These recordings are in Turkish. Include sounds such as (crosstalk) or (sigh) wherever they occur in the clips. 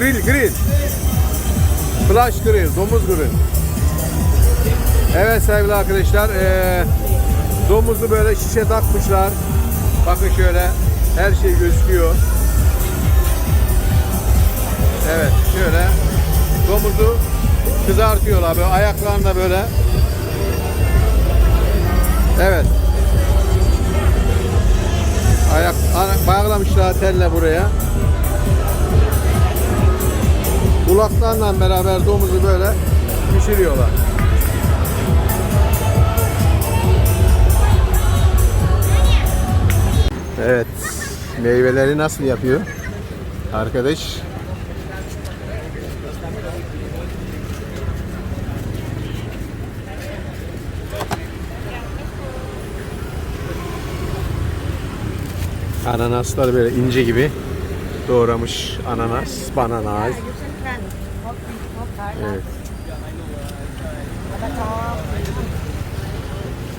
Grill, grill. Flash grill, domuz grill. Evet sevgili arkadaşlar, eee domuzu böyle şişe takmışlar. Bakın şöyle, her şey gözüküyor. Evet, şöyle domuzu kızartıyorlar böyle ayaklarında böyle. Evet. Ayak bağlamışlar telle buraya. Kulaklarla beraber domuzu böyle pişiriyorlar. Evet. Meyveleri nasıl yapıyor? Arkadaş. Ananaslar böyle ince gibi doğramış ananas, bananas. Evet.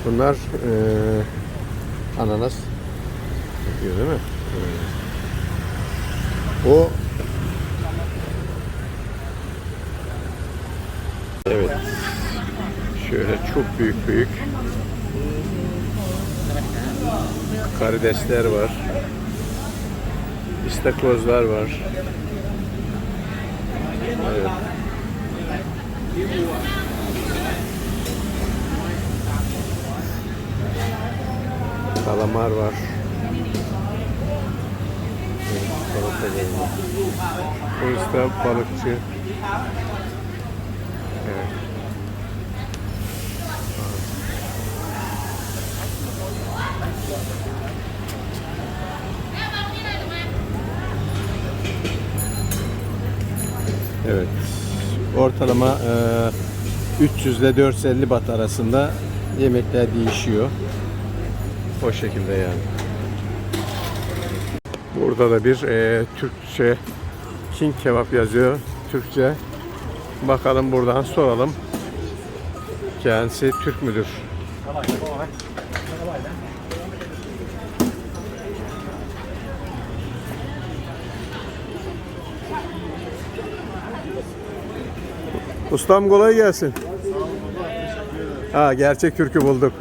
Bunlar eee ananas yapıyor değil mi? O Evet. Şöyle çok büyük büyük karidesler var. İstakozlar var. Evet. Kalamar var. Salata geldi. Oyster balıkçı. Evet. Evet. Ortalama e, 300 ile 450 bat arasında yemekler değişiyor. O şekilde yani. Burada da bir e, Türkçe King kebap yazıyor. Türkçe. Bakalım buradan soralım. Kendisi Türk müdür? Ustam kolay gelsin. Ha gerçek Türk'ü bulduk.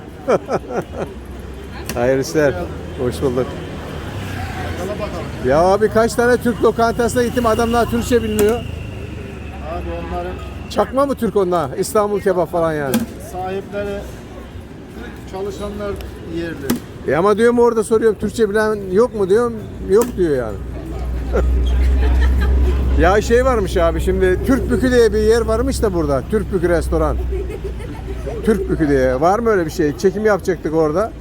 Hayırlı işler. Hoş bulduk. Ya abi kaç tane Türk lokantasına gittim adamlar Türkçe bilmiyor. Abi onların Çakma mı Türk onlar? İstanbul kebap falan yani. sahipleri çalışanlar yerli. E ama diyorum orada soruyorum Türkçe bilen yok mu diyorum. Yok diyor yani. (laughs) ya şey varmış abi şimdi Türk Bükü diye bir yer varmış da burada. Türk Bükü restoran. Türk Bükü diye. Var mı öyle bir şey? Çekim yapacaktık orada.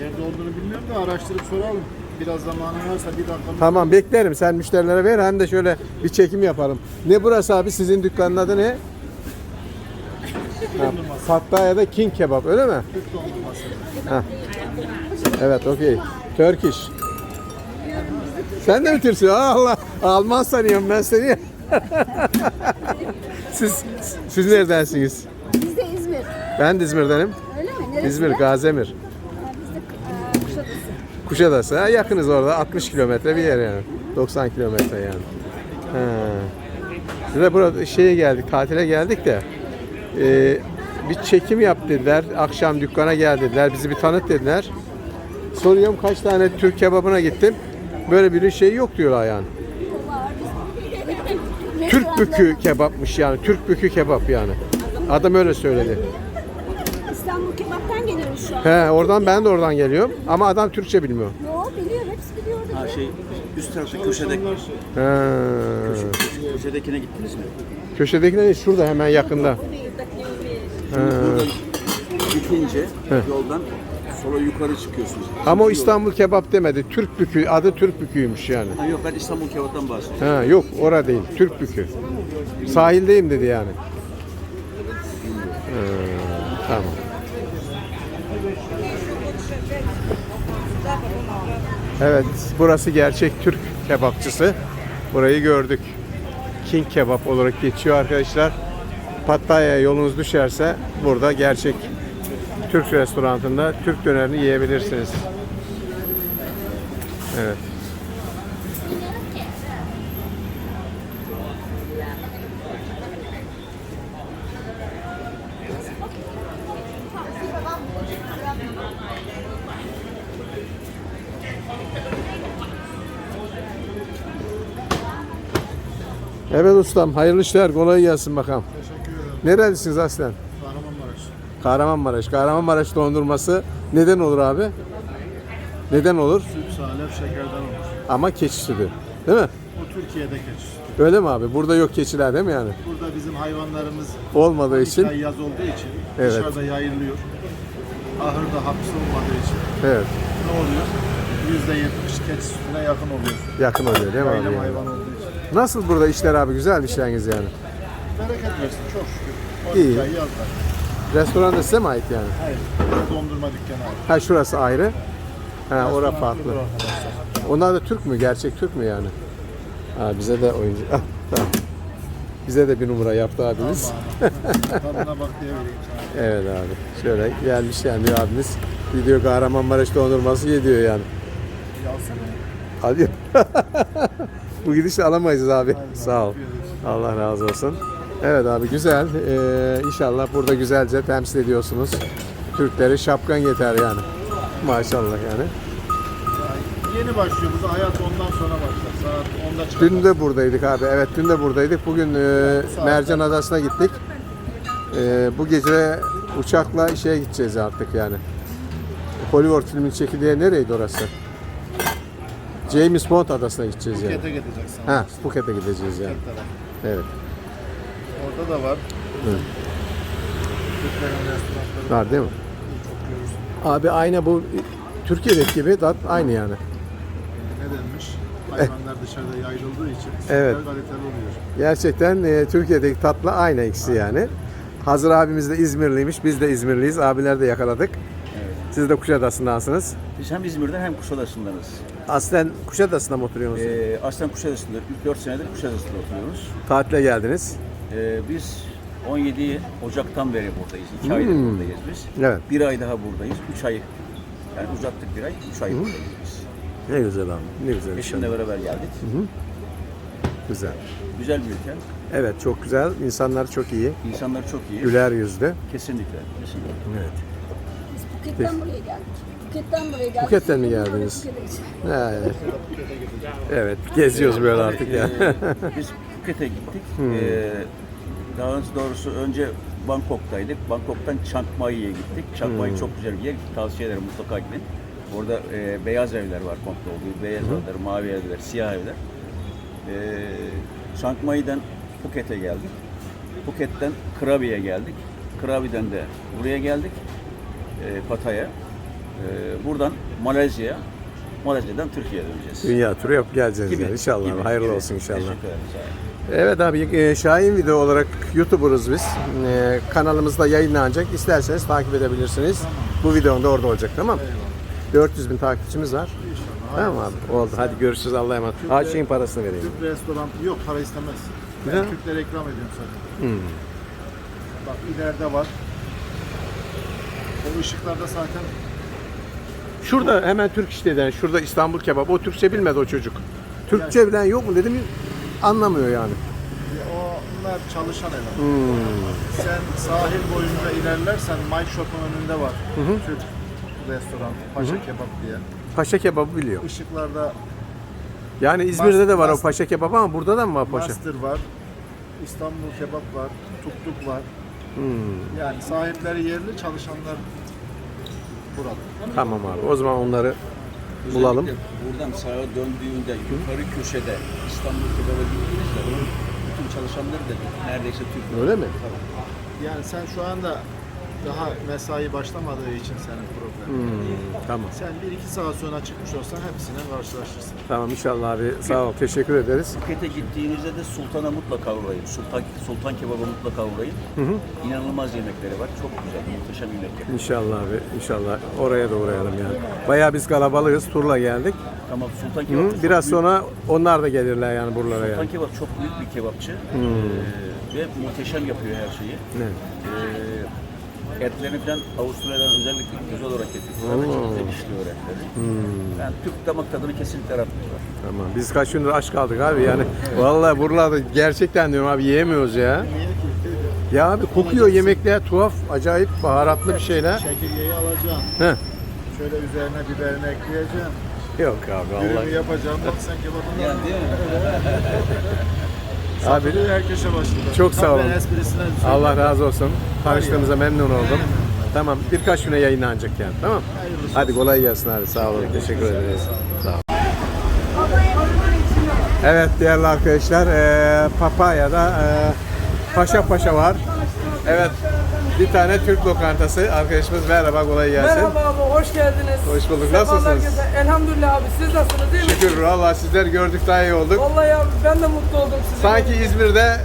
Nerede olduğunu bilmiyorum da araştırıp soralım. Biraz zamanın varsa bir dakika. Tamam beklerim. Sen müşterilere ver hem de şöyle bir çekim yapalım. Ne burası abi? Sizin dükkanın adı ne? Ha, Pattaya'da King Kebap öyle mi? Türk dondurması. Ha. Evet okey. Turkish. Sen de mi Türksün? Allah. Alman sanıyorum ben seni. (laughs) siz siz neredensiniz? Biz de İzmir. Ben de İzmir'denim. Öyle mi? Neresi? İzmir, Gazemir. Biz de e, Kuşadası. Kuşadası. Ha, yakınız orada. 60 kilometre bir yer yani. 90 kilometre yani. Ha. Biz de burada şeye geldik, tatile geldik de e, bir çekim yap dediler. Akşam dükkana gel dediler. Bizi bir tanıt dediler. Soruyorum kaç tane Türk kebabına gittim. Böyle bir şey yok diyorlar yani. Türk bükü kebapmış yani. Türk bükü kebap yani. Adam öyle söyledi. İstanbul kebaptan geliyoruz şu an. He, oradan ben de oradan geliyorum. Ama adam Türkçe bilmiyor. Yo biliyor, hepsi biliyordu. Ha şey üst tarafta köşedeki He. köşedekine gittiniz mi? Köşedekine değil, şurada hemen yakında. Buradan gitince yoldan sola yukarı çıkıyorsunuz. Ama o İstanbul kebap demedi. Türk bükü, adı Türk büküymüş yani. Ha, yok ben İstanbul kebaptan bahsediyorum. Ha, yok ora değil, Türk bükü. Sahildeyim dedi yani. Ha, tamam. Evet, burası gerçek Türk kebapçısı. Burayı gördük. King kebap olarak geçiyor arkadaşlar. Pattaya yolunuz düşerse burada gerçek Türk restoranında Türk dönerini yiyebilirsiniz. Evet. Evet ustam hayırlı işler kolay gelsin bakalım. Teşekkür ederim. Nerelisiniz aslen? Kahramanmaraş. Kahramanmaraş. Dondurması neden olur abi? Neden olur? Süt, salep, şekerden olur. Ama keçi sütü. Değil mi? Bu Türkiye'de keçi. Öyle mi abi? Burada yok keçiler değil mi yani? Burada bizim hayvanlarımız Olmadığı için. yaz olduğu için Evet. dışarıda yayılıyor. Ahırda hapis olmadığı için Evet. ne oluyor? Yüzde yetmiş keçi sütüne yakın oluyor. Yakın oluyor değil mi abi? Yani? hayvan olduğu için. Nasıl burada işler abi? Güzel işleriniz yani. Bereket versin çok şükür. 12 İyi. ay yaz var. Restoran da size mi ait yani? Hayır. Dondurma dükkanı abi. Ha şurası ayrı. Ha ora farklı. Onlar da Türk mü? Gerçek Türk mü yani? Ha bize de oyuncu. (laughs) Ah, tamam. Bize de bir numara yaptı abimiz. Tadına bak diye vereyim sana. Evet abi. Şöyle gelmiş yani bir abimiz. Gidiyor Kahramanmaraş dondurması yediyor yani. Yalsana. Alıyor. (laughs) Bu gidişle alamayız abi. Aynen, Sağ ol. Allah razı olsun. Evet abi güzel. Ee, inşallah burada güzelce temsil ediyorsunuz. Türkleri şapkan yeter yani. Maşallah yani. Yeni başlıyor. Burada hayat ondan sonra başlar. Saat 10'da çıkar. Dün de buradaydık abi. Evet dün de buradaydık. Bugün e, Mercan Adası'na gittik. E, bu gece uçakla şeye gideceğiz artık yani. Hollywood filmin çekildiği nereydi orası? James Bond adasına gideceğiz yani. Phuket'e gideceksin. Ha, Phuket'e gideceğiz yani. Evet. Orada da var. Evet. Var değil mi? Abi aynı bu Türkiye'deki gibi tat aynı yani. Ne denmiş? Hayvanlar dışarıda yayıldığı için Evet. kaliteli oluyor. Gerçekten e, Türkiye'deki tatla aynı ikisi yani. Hazır abimiz de İzmirliymiş. Biz de İzmirliyiz. Abiler de yakaladık. Siz de Kuşadası'ndansınız. Biz hem İzmir'den hem Kuşadası'ndanız. Aslen Kuşadası'nda mı oturuyorsunuz? Ee, aslen Kuşadası'nda, 4 senedir Kuşadası'nda oturuyoruz. Tatile geldiniz. Ee, biz 17 Ocak'tan beri buradayız. 2 aydır buradayız biz. Evet. Bir ay daha buradayız. 3 ay, yani uzattık bir ay, 3 ay buradayız biz. Ne güzel abi. Ne güzel. Eşimle beraber geldik. Güzel. Güzel bir ülke. Evet çok güzel. İnsanlar çok iyi. İnsanlar çok iyi. Güler yüzlü. Kesinlikle. kesinlikle. Evet. Biz Phuket'ten buraya geldik. Phuket'ten buraya geldik. Phuket'ten mi geldiniz? Phuket'e evet. Evet. Geziyoruz böyle artık ya. Ee, biz (laughs) Phuket'e gittik. Ee, daha doğrusu önce Bangkok'taydık. Bangkok'tan Chiang Mai'ye gittik. Chiang Mai çok güzel bir yer. Tavsiye ederim mutlaka gidin. Orada e, beyaz evler var komple olduğu. Beyaz evler, mavi evler, siyah evler. Ee, Chiang Mai'den Phuket'e geldik. Phuket'ten Krabi'ye geldik. Krabi'den de buraya geldik. E, Pattaya. Ee, buradan Malezya, Malezya'dan Türkiye'ye döneceğiz. Dünya turu yapıp geleceğiz Gibi, yani. İnşallah. gibi, Hayırlı gibi. olsun inşallah. Teşekkür ederim. Evet abi e, Şahin Video olarak YouTuber'ız biz. E, kanalımızda yayınlanacak. İsterseniz takip edebilirsiniz. Bu videonun da orada olacak tamam mı? 400 bin takipçimiz var. İnşallah. Tamam abi oldu. Hadi görüşürüz Allah'a emanet. Ha şeyin parasını vereyim. Türk restoran yok para istemez. Ben Güzel. Türklere ikram ediyorum zaten. Hmm. Bak ileride var. O ışıklarda zaten Şurada hemen Türk işleden, şurada İstanbul kebap. O Türkçe bilmedi o çocuk. Türkçe bilen yok mu dedim anlamıyor yani. onlar çalışan eleman. Hmm. Sen sahil boyunca ilerlersen My Shop'un önünde var. Türk restoran, Paşa Kebap diye. Paşa kebabı biliyor. Işıklarda Yani İzmir'de de var o paşa kebabı ama burada da mı var paşa? Master var. İstanbul Kebap var. Tuk Tuk var. Hmm. Yani sahipleri yerli, çalışanlar burada. Tamam abi o zaman onları bulalım. Özellikle Buradan sağa döndüğünde yukarı köşede İstanbul Kebap'a gittiğinizde onun bütün çalışanları da neredeyse Türk. Öyle mi? Yani sen şu anda daha mesai başlamadığı için senin problem. Hmm, tamam. Sen bir iki saat sonra çıkmış olsan hepsine karşılaşırsın. Tamam inşallah abi sağ ol teşekkür ederiz. Phuket'e gittiğinizde de Sultan'a mutlaka uğrayın. Sultan, Sultan Kebap'a mutlaka uğrayın. İnanılmaz yemekleri var. Çok güzel, muhteşem yemekler. İnşallah abi inşallah oraya da uğrayalım yani. Bayağı biz kalabalığız turla geldik. Tamam Sultan Hı, Kebap çok Biraz büyük- sonra onlar da gelirler yani buralara Sultan yani. Kebap çok büyük bir kebapçı. Ee, ve muhteşem yapıyor her şeyi. Evet. Ee, etlerini falan Avustralya'dan özellikle güzel olarak getiriyorlar. ve Çok güzel işliyor etleri. Yani Türk damak tadını kesinlikle aratmıyorlar. Tamam biz kaç gündür aç kaldık abi yani. Vallahi buralarda gerçekten diyorum abi yiyemiyoruz ya. Ya abi kokuyor yemekler tuhaf acayip baharatlı bir şeyler. Çekirgeyi alacaksın. Heh. Şöyle üzerine biberini ekleyeceksin. Yok abi Dürümü Allah. yapacaksın. Bak sen kebabını Yani değil mi? Abi herkese başladı. Çok sağ olun. Esprisine Allah razı olsun. Tanıştığımıza memnun oldum. Tamam birkaç güne yayınlanacak yani tamam. Hadi kolay gelsin abi sağ olun teşekkür ederiz. Sağ olun. Evet değerli arkadaşlar eee Papaya'da eee Paşa Paşa var. Evet bir tane Türk lokantası arkadaşımız merhaba kolay gelsin. Merhaba abi, hoş geldiniz. Hoş bulduk. Sefalar Nasılsınız? getirdin. Elhamdülillah abi, siz nasılsınız değil mi? Şükür valla sizler gördük daha iyi olduk. Vallahi abi ben de mutlu oldum sizi. Sanki İzmir'de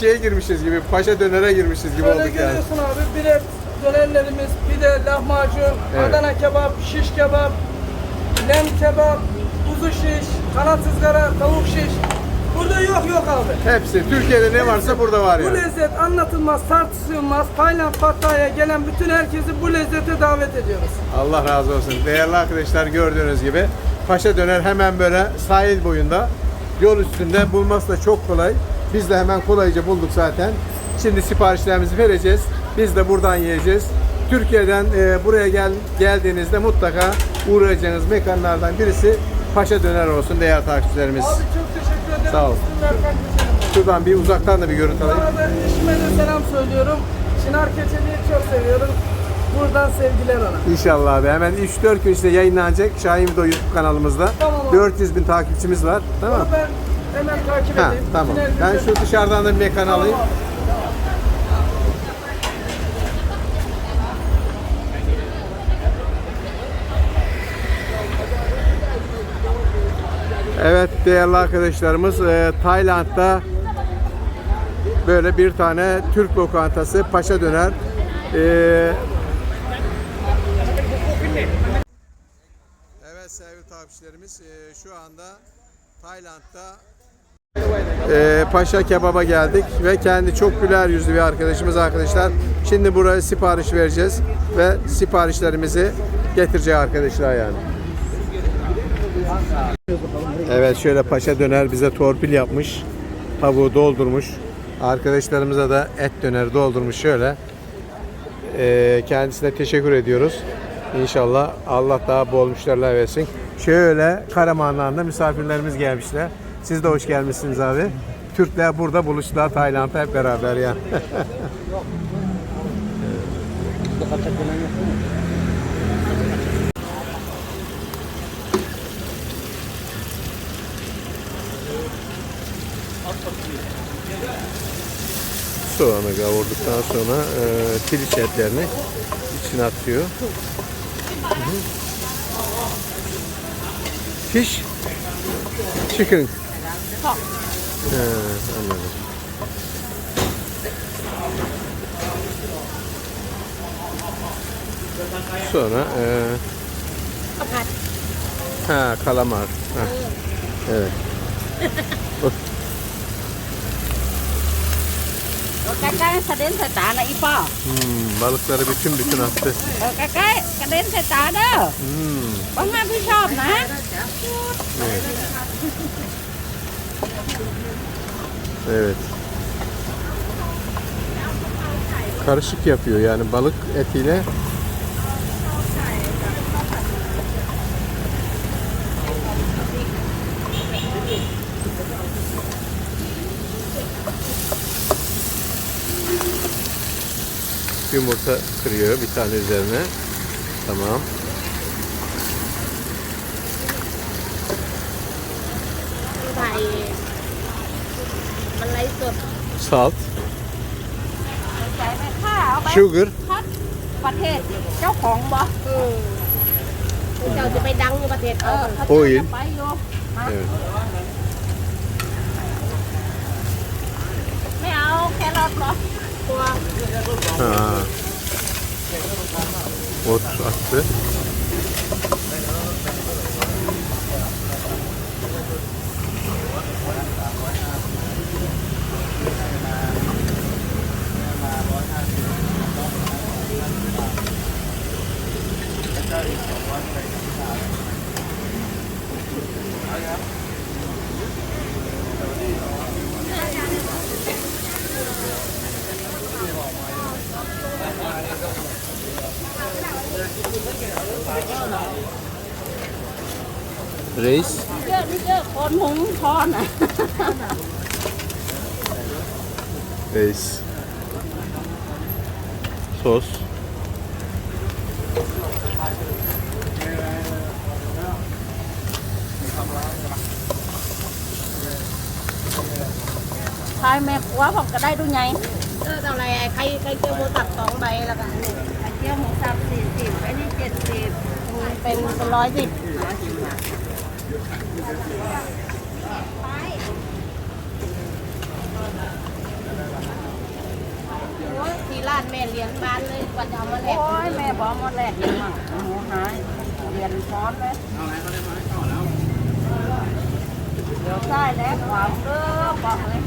şeye girmişiz gibi, Paşa dönere girmişiz gibi Böyle olduk yani. görüyorsun abi, bir de dönerlerimiz, bir de lahmacun, Evet. Adana kebap, şiş kebap, lem kebap, kuzu şiş, kanat ızgara, tavuk şiş. Burada yok yok abi. Hepsi, Türkiye'de ne varsa burada var Bu yani. lezzet anlatılmaz, tartışılmaz. Tayland Pattaya'ya gelen bütün herkesi bu lezzete davet ediyoruz. Allah razı olsun. Değerli arkadaşlar gördüğünüz gibi Paşa Döner hemen böyle sahil boyunda yol üstünde bulması da çok kolay. Biz de hemen kolayca bulduk zaten. Şimdi siparişlerimizi vereceğiz. Biz de buradan yiyeceğiz. Türkiye'den e, buraya gel, geldiğinizde mutlaka uğrayacağınız mekanlardan birisi Paşa Döner olsun değerli takipçilerimiz. Abi çok teşekkür ederim. Sağ ol. Şuradan bir uzaktan da bir görüntü Bu alayım. arada eşime de selam söylüyorum. Çınar Keçeli'yi çok seviyorum. Buradan sevgiler ona. İnşallah abi. Hemen 3-4 gün içinde yayınlanacak Şahin Video YouTube kanalımızda. Tamam abi. 400 bin takipçimiz var. Tamam. Ben hemen takip Ha, edeyim. tamam. Çınar Ben şu dışarıdan da bir mekan Tamam alayım. abi. Evet değerli arkadaşlarımız e, Tayland'da böyle bir tane Türk lokantası Paşa Döner. E, evet sevgili takipçilerimiz e, şu anda Tayland'da e, Paşa Kebap'a geldik ve kendi çok güler yüzlü bir arkadaşımız arkadaşlar. Şimdi buraya sipariş vereceğiz ve siparişlerimizi getirecek arkadaşlar yani. Evet şöyle paşa döner bize torpil yapmış. Tavuğu doldurmuş. Arkadaşlarımıza da et döner doldurmuş şöyle. Ee, kendisine teşekkür ediyoruz. İnşallah Allah daha bol müşteriler versin. Şöyle Karaman'dan da misafirlerimiz gelmişler. Siz de hoş gelmişsiniz abi. Türkler burada buluştular Tayland'da hep beraber ya. (laughs) Soğanı kavurduktan sonra e, piliç etlerini içine atıyor. Hı hı. Fish chicken. He, anladım. Sonra e, ha kalamar. Ha. Evet. (laughs) cái cái sa đến thời tả là y po Hmm, balıkları bütün bütün attı. thời tả đó Hmm. Evet. Evet. Karışık yapıyor yani balık etiyle yumurta kırıyor bir tane üzerine. Tamam. thầy mình lấy sụp Salt, chạyไปข้าวไป sugar, พัดประเทศเจ้าของบ่เจ้าจะไปดังอยู่ประเทศเออเขา โอ้ย จะไปอยู่มา evet. Ha. Ot attı. Reis. Reis. Sos. Hai mẹ quá phòng cả đây đu nhảy. Tao này cây cây kêu mua tập toàn bày là cả. เที่ยวหมูสับสี่สิบไอ้นี่เจ็ดสิบเป็นร้อยสิบร้อยสิบบาท ที่ร้านแม่เลี้ยงบ้านเลยกว่าจะเอามาแลกโอ้ยแม่บอกหมดแหลกเลยมั่งหมูหายเรียนซ้อนเลยเดี๋ยวใช่แล้วความเด้อบอกเลย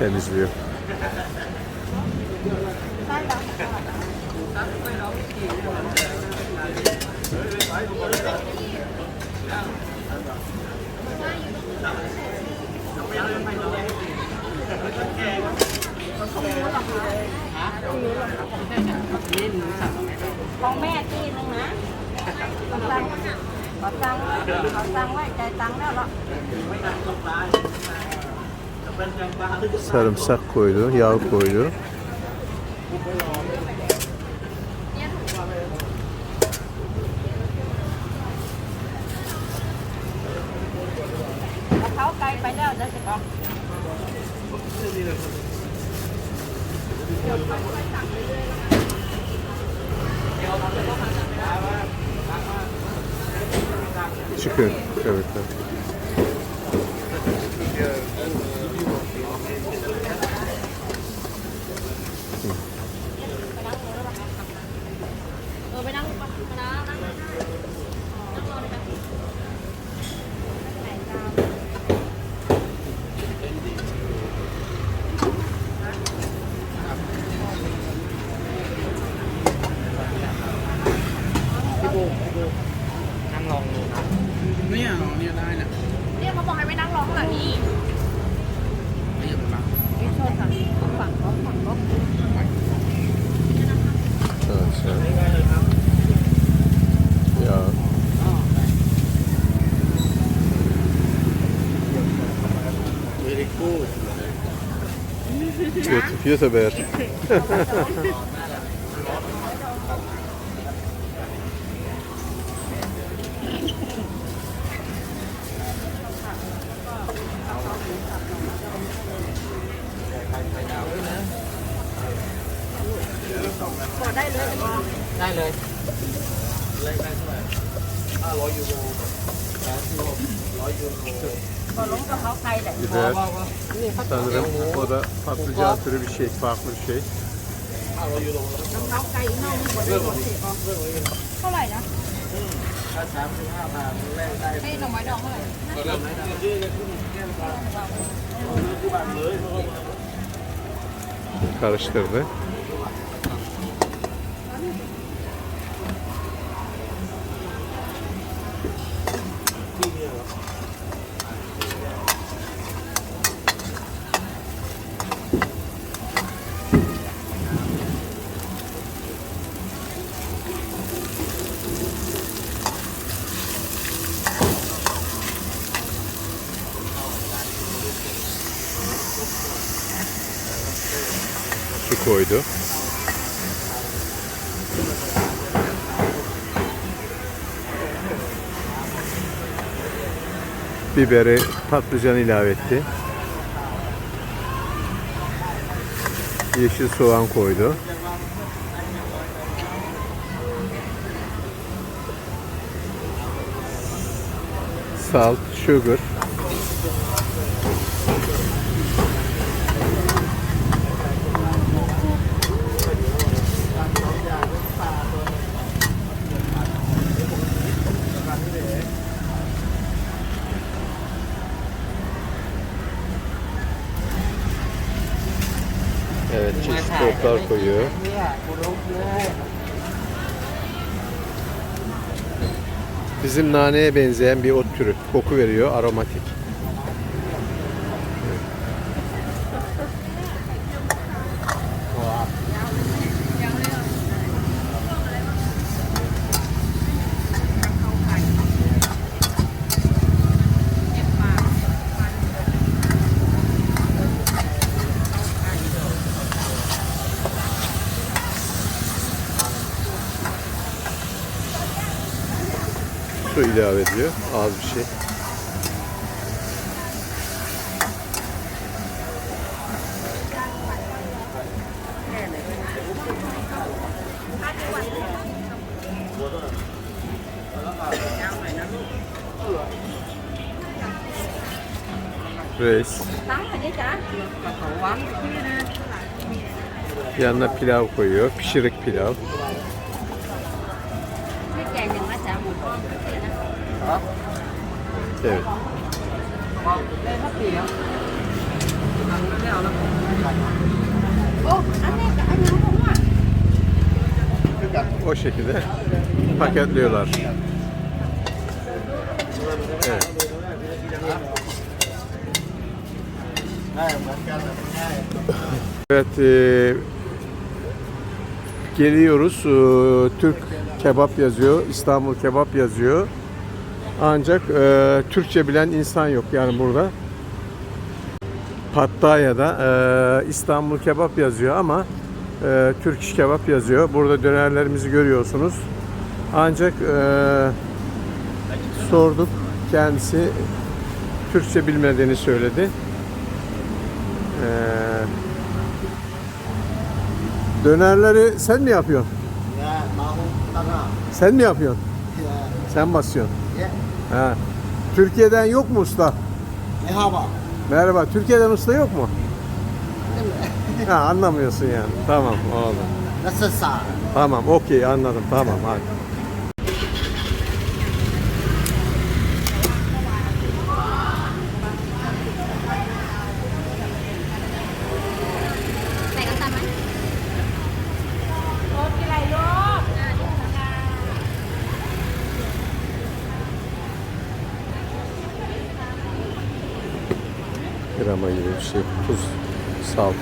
havayı temizliyor. ได้แล้ว ของแม่ที่นึงนะขอ Sarımsak koydu, yağ koydu. YouTube, YouTuber. Biber. Sanırım o da patlıcan türü bir şey, farklı bir şey. เ ขาไก่น่องหมดเลยหมดสิเท่าไหร่นะให้หน่อไม้ดองเท่าไหร่ Karıştırdı. Koydu. Biberi, patlıcan ilave etti. Yeşil soğan koydu. Salt, sugar. Evet, tavuklar koyuyor. Bizim naneye benzeyen bir ot türü. Koku veriyor, aromatik. İlave ediyor. Az bir şey. Reis. Yanına pilav koyuyor. Pişirik pilav. O şekilde paketliyorlar. Evet. Evet, e, geliyoruz. E, Türk kebap yazıyor, İstanbul kebap yazıyor. Ancak e, Türkçe bilen insan yok yani burada. Pattaya'da e, İstanbul kebap yazıyor ama e, Türk iş kebap yazıyor. Burada dönerlerimizi görüyorsunuz. Ancak e, sorduk. Kendisi Türkçe bilmediğini söyledi. E, dönerleri sen mi yapıyorsun? Sen mi yapıyorsun? Sen basıyorsun. Ha. Türkiye'den yok mu usta? Merhaba. Merhaba. Türkiye'den usta yok mu? (laughs) ha, anlamıyorsun yani. Tamam oldu. Nasılsın? Tamam okey anladım. Tamam hadi. Grama gibi bir şey. Tuz, salt.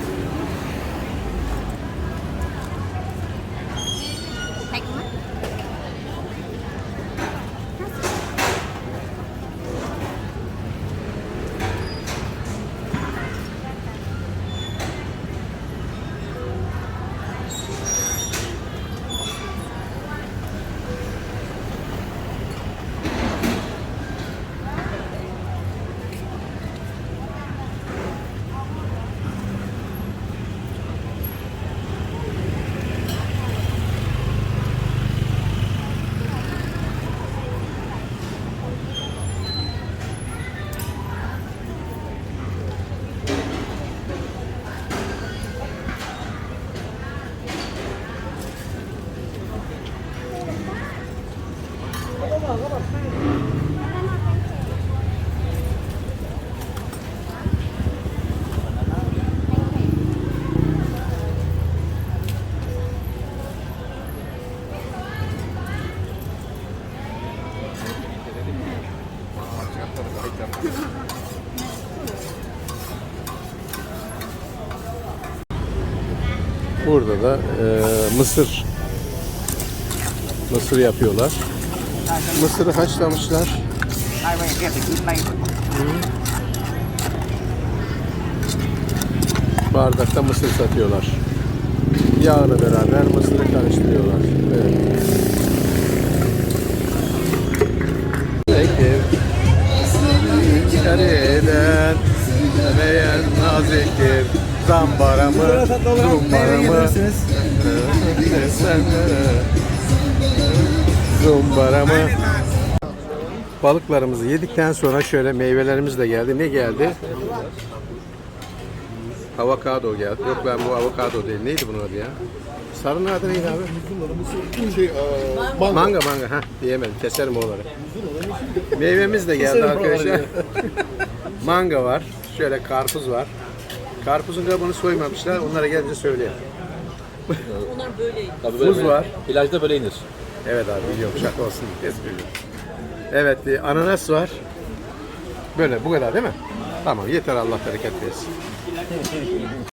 Thịt mắt Burada da e, mısır mısır yapıyorlar. Mısırı haşlamışlar. Bardakta mısır satıyorlar. Yağla beraber mısırı karıştırıyorlar. Evet. Peki. Kareden. Zambara mı? Zumbara mı? Sen Zumbara mı? Balıklarımızı yedikten sonra şöyle meyvelerimiz de geldi. Ne geldi? Avokado geldi. Yok ben bu avokado değil. Neydi bunun adı ya? Sarının adı neydi abi? Şey, Manga manga. ha diyemedim. Keserim oraları. Meyvemiz de geldi arkadaşlar. (laughs) manga var. Şöyle karpuz var. Karpuzun kabuğunu soymamışlar. Onlara gelince söyleyeyim. Tabii Muz böyle- var. Plajda böyle inir. Evet abi biliyorum şaka olsun söylüyorum. Evet e, ananas var. Böyle bu kadar değil mi? Tamam yeter Allah bereket versin.